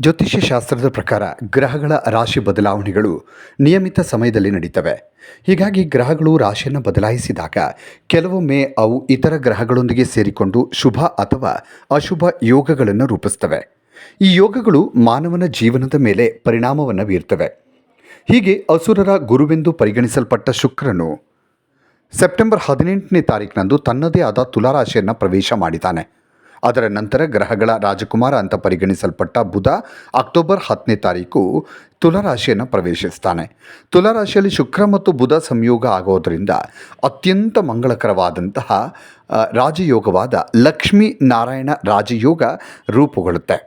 ಜ್ಯೋತಿಷ್ಯ ಶಾಸ್ತ್ರದ ಪ್ರಕಾರ ಗ್ರಹಗಳ ರಾಶಿ ಬದಲಾವಣೆಗಳು ನಿಯಮಿತ ಸಮಯದಲ್ಲಿ ನಡೀತವೆ. ಹೀಗಾಗಿ ಗ್ರಹಗಳು ರಾಶಿಯನ್ನು ಬದಲಾಯಿಸಿದಾಗ ಕೆಲವೊಮ್ಮೆ ಅವು ಇತರ ಗ್ರಹಗಳೊಂದಿಗೆ ಸೇರಿಕೊಂಡು ಶುಭ ಅಥವಾ ಅಶುಭ ಯೋಗಗಳನ್ನು ರೂಪಿಸ್ತವೆ. ಈ ಯೋಗಗಳು ಮಾನವನ ಜೀವನದ ಮೇಲೆ ಪರಿಣಾಮವನ್ನು ಬೀರ್ತವೆ. ಹೀಗೆ ಅಸುರರ ಗುರುವೆಂದು ಪರಿಗಣಿಸಲ್ಪಟ್ಟ ಶುಕ್ರನು ಸೆಪ್ಟೆಂಬರ್ ಹದಿನೆಂಟನೇ ತಾರೀಕಿನಂದು ತನ್ನದೇ ಆದ ತುಲಾರಾಶಿಯನ್ನು ಪ್ರವೇಶ ಮಾಡಿದ್ದಾನೆ. ಅದರ ನಂತರ ಗ್ರಹಗಳ ರಾಜಕುಮಾರ ಅಂತ ಪರಿಗಣಿಸಲ್ಪಟ್ಟ ಬುಧ ಅಕ್ಟೋಬರ್ ಹತ್ತನೇ ತಾರೀಕು ತುಲಾರಾಶಿಯನ್ನು ಪ್ರವೇಶಿಸ್ತಾನೆ. ತುಲಾರಾಶಿಯಲ್ಲಿ ಶುಕ್ರ ಮತ್ತು ಬುಧ ಸಂಯೋಗ ಆಗೋದರಿಂದ ಅತ್ಯಂತ ಮಂಗಳಕರವಾದಂತಹ ರಾಜಯೋಗವಾದ ಲಕ್ಷ್ಮೀ ನಾರಾಯಣ ರಾಜಯೋಗ ರೂಪುಗೊಳ್ಳುತ್ತೆ.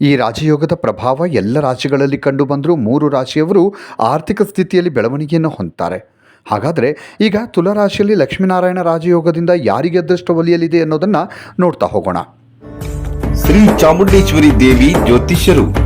ಈ ರಾಜಯೋಗದ ಪ್ರಭಾವ ಎಲ್ಲ ರಾಶಿಗಳಲ್ಲಿ ಕಂಡುಬಂದರೂ ಮೂರು ರಾಶಿಯವರು ಆರ್ಥಿಕ ಸ್ಥಿತಿಯಲ್ಲಿ ಬೆಳವಣಿಗೆಯನ್ನು ಹೊಂದ್ತಾರೆ. ಹಾಗಾದರೆ ಈಗ ತುಲಾರಾಶಿಯಲ್ಲಿ ಲಕ್ಷ್ಮೀನಾರಾಯಣ ರಾಜಯೋಗದಿಂದ ಯಾರಿಗೆ ಅದೃಷ್ಟ ಒಲಿಯಲಿದೆ ಅನ್ನೋದನ್ನು ನೋಡ್ತಾ ಹೋಗೋಣ. ಶ್ರೀ ಚಾಮುಂಡೇಶ್ವರಿ ದೇವಿ ಜ್ಯೋತಿಷ್ಯರು.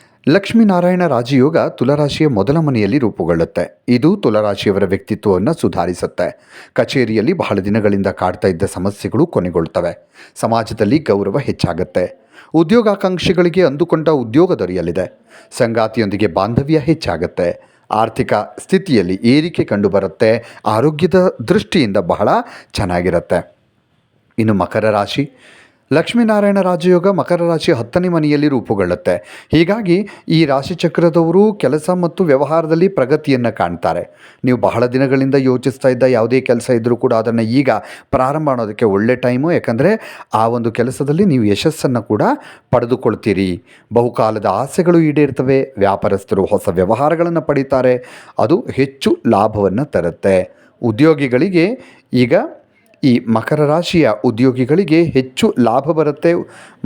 ಲಕ್ಷ್ಮೀನಾರಾಯಣ ರಾಜಯೋಗ ತುಲರಾಶಿಯ ಮೊದಲ ಮನೆಯಲ್ಲಿ ರೂಪುಗೊಳ್ಳುತ್ತೆ. ಇದು ತುಲರಾಶಿಯವರ ವ್ಯಕ್ತಿತ್ವವನ್ನು ಸುಧಾರಿಸುತ್ತೆ. ಕಚೇರಿಯಲ್ಲಿ ಬಹಳ ದಿನಗಳಿಂದ ಕಾಡ್ತಾ ಇದ್ದ ಸಮಸ್ಯೆಗಳು ಕೊನೆಗೊಳ್ತವೆ. ಸಮಾಜದಲ್ಲಿ ಗೌರವ ಹೆಚ್ಚಾಗುತ್ತೆ. ಉದ್ಯೋಗಾಕಾಂಕ್ಷಿಗಳಿಗೆ ಅಂದುಕೊಂಡ ಉದ್ಯೋಗ ದೊರೆಯಲಿದೆ. ಸಂಗಾತಿಯೊಂದಿಗೆ ಬಾಂಧವ್ಯ ಹೆಚ್ಚಾಗುತ್ತೆ. ಆರ್ಥಿಕ ಸ್ಥಿತಿಯಲ್ಲಿ ಏರಿಕೆ ಕಂಡುಬರುತ್ತೆ. ಆರೋಗ್ಯದ ದೃಷ್ಟಿಯಿಂದ ಬಹಳ ಚೆನ್ನಾಗಿರುತ್ತೆ. ಇನ್ನು ಮಕರ ರಾಶಿ. ಲಕ್ಷ್ಮೀನಾರಾಯಣ ರಾಜಯೋಗ ಮಕರ ರಾಶಿ ಹತ್ತನೇ ಮನೆಯಲ್ಲಿ ರೂಪುಗೊಳ್ಳುತ್ತೆ. ಹೀಗಾಗಿ ಈ ರಾಶಿ ಚಕ್ರದವರು ಕೆಲಸ ಮತ್ತು ವ್ಯವಹಾರದಲ್ಲಿ ಪ್ರಗತಿಯನ್ನು ಕಾಣ್ತಾರೆ. ನೀವು ಬಹಳ ದಿನಗಳಿಂದ ಯೋಚಿಸ್ತಾ ಇದ್ದ ಯಾವುದೇ ಕೆಲಸ ಇದ್ದರೂ ಕೂಡ ಅದನ್ನು ಈಗ ಪ್ರಾರಂಭ ಮಾಡೋದಕ್ಕೆ ಒಳ್ಳೆ ಟೈಮು. ಯಾಕಂದರೆ ಆ ಒಂದು ಕೆಲಸದಲ್ಲಿ ನೀವು ಯಶಸ್ಸನ್ನು ಕೂಡ ಪಡೆದುಕೊಳ್ತೀರಿ. ಬಹುಕಾಲದ ಆಸೆಗಳು ಈಡೇರ್ತವೆ. ವ್ಯಾಪಾರಸ್ಥರು ಹೊಸ ವ್ಯವಹಾರಗಳನ್ನು ಪಡೀತಾರೆ. ಅದು ಹೆಚ್ಚು ಲಾಭವನ್ನು ತರುತ್ತೆ. ಉದ್ಯೋಗಿಗಳಿಗೆ ಈಗ ಈ ಮಕರ ರಾಶಿಯ ಉದ್ಯೋಗಿಗಳಿಗೆ ಹೆಚ್ಚು ಲಾಭ ಬರುತ್ತೆ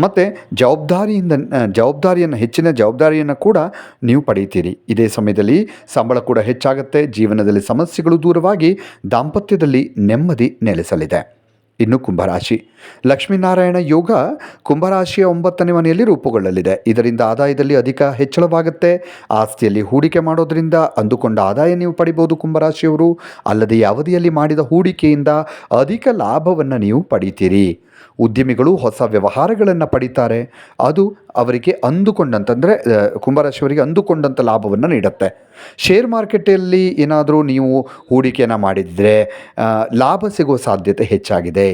ಮತ್ತು ಜವಾಬ್ದಾರಿಯಿಂದ ಜವಾಬ್ದಾರಿಯನ್ನು, ಹೆಚ್ಚಿನ ಜವಾಬ್ದಾರಿಯನ್ನು ಕೂಡ ನೀವು ಪಡೆಯುತ್ತೀರಿ. ಇದೇ ಸಮಯದಲ್ಲಿ ಸಂಬಳ ಕೂಡ ಹೆಚ್ಚಾಗುತ್ತೆ, ಜೀವನದಲ್ಲಿ ಸಮಸ್ಯೆಗಳು ದೂರವಾಗಿ ದಾಂಪತ್ಯದಲ್ಲಿ ನೆಮ್ಮದಿ ನೆಲೆಸಲಿದೆ. ಇನ್ನು ಕುಂಭರಾಶಿ. ಲಕ್ಷ್ಮೀನಾರಾಯಣ ಯೋಗ ಕುಂಭರಾಶಿಯ ಒಂಬತ್ತನೇ ಮನೆಯಲ್ಲಿ ರೂಪುಗೊಳ್ಳಲಿದೆ. ಇದರಿಂದ ಆದಾಯದಲ್ಲಿ ಅಧಿಕ ಹೆಚ್ಚಳವಾಗುತ್ತೆ. ಆಸ್ತಿಯಲ್ಲಿ ಹೂಡಿಕೆ ಮಾಡೋದರಿಂದ ಅಂದುಕೊಂಡ ಆದಾಯ ನೀವು ಪಡಿಬೋದು ಕುಂಭರಾಶಿಯವರು. ಅಲ್ಲದೆ ಅವಧಿಯಲ್ಲಿ ಮಾಡಿದ ಹೂಡಿಕೆಯಿಂದ ಅಧಿಕ ಲಾಭವನ್ನು ನೀವು ಪಡಿತೀರಿ. ಉದ್ಯಮಿಗಳು ಹೊಸ ವ್ಯವಹಾರಗಳನ್ನು ಪಡಿತಾರೆ. ಅದು ಅವರಿಗೆ ಅಂದುಕೊಂಡಂತಂದರೆ ಕುಂಭರಾಶಿಯವರಿಗೆ ಅಂದುಕೊಂಡಂಥ ಲಾಭವನ್ನು ನೀಡುತ್ತೆ. ಶೇರ್ ಮಾರ್ಕೆಟಲ್ಲಿ ಏನಾದರೂ ನೀವು ಹೂಡಿಕೆಯನ್ನು ಮಾಡಿದರೆ ಲಾಭ ಸಿಗುವ ಸಾಧ್ಯತೆ ಹೆಚ್ಚಾಗಿದೆ.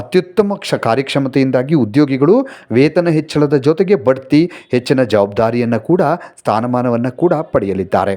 ಅತ್ಯುತ್ತಮ ಕ್ಷ, ಕಾರ್ಯಕ್ಷಮತೆಯಿಂದಾಗಿ ಉದ್ಯೋಗಿಗಳು ವೇತನ ಹೆಚ್ಚಳದ ಜೊತೆಗೆ ಬಡ್ತಿ ಹೆಚ್ಚಿನ ಜವಾಬ್ದಾರಿಯನ್ನು ಕೂಡ, ಸ್ಥಾನಮಾನವನ್ನು ಕೂಡ ಪಡೆಯಲಿದ್ದಾರೆ.